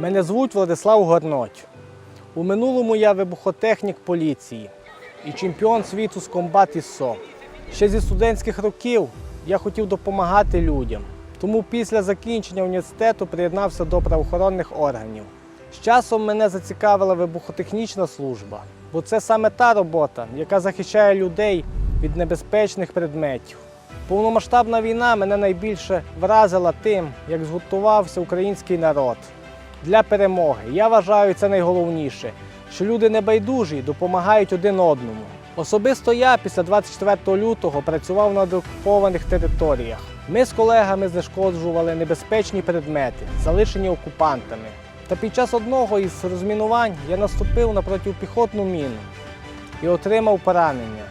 Мене звуть Владислав Горноть. У минулому я вибухотехнік поліції і чемпіон світу з комбат ІСО. Ще зі студентських років я хотів допомагати людям. Тому після закінчення університету приєднався до правоохоронних органів. З часом мене зацікавила вибухотехнічна служба, бо це саме та робота, яка захищає людей від небезпечних предметів. Повномасштабна війна мене найбільше вразила тим, як згуртувався український народ для перемоги. Я вважаю це найголовніше, що люди небайдужі допомагають один одному. Особисто я після 24 лютого працював на окупованих територіях. Ми з колегами знешкоджували небезпечні предмети, залишені окупантами. Та під час одного із розмінувань я наступив на протипіхотну міну і отримав поранення.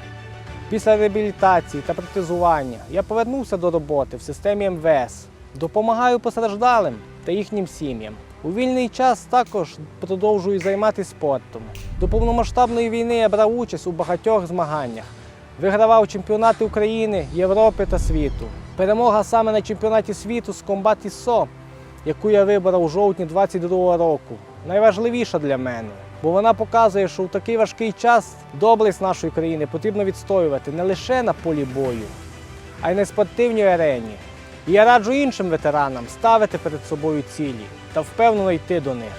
Після реабілітації та протезування я повернувся до роботи в системі МВС. Допомагаю постраждалим та їхнім сім'ям. У вільний час також продовжую займатися спортом. До повномасштабної війни я брав участь у багатьох змаганнях. Вигравав чемпіонати України, Європи та світу. Перемога саме на чемпіонаті світу з комбат ІСО, яку я вибрав у жовтні 22 року, найважливіша для мене. Бо вона показує, що в такий важкий час доблесть нашої країни потрібно відстоювати не лише на полі бою, а й на спортивній арені. І я раджу іншим ветеранам ставити перед собою цілі та впевнено йти до них.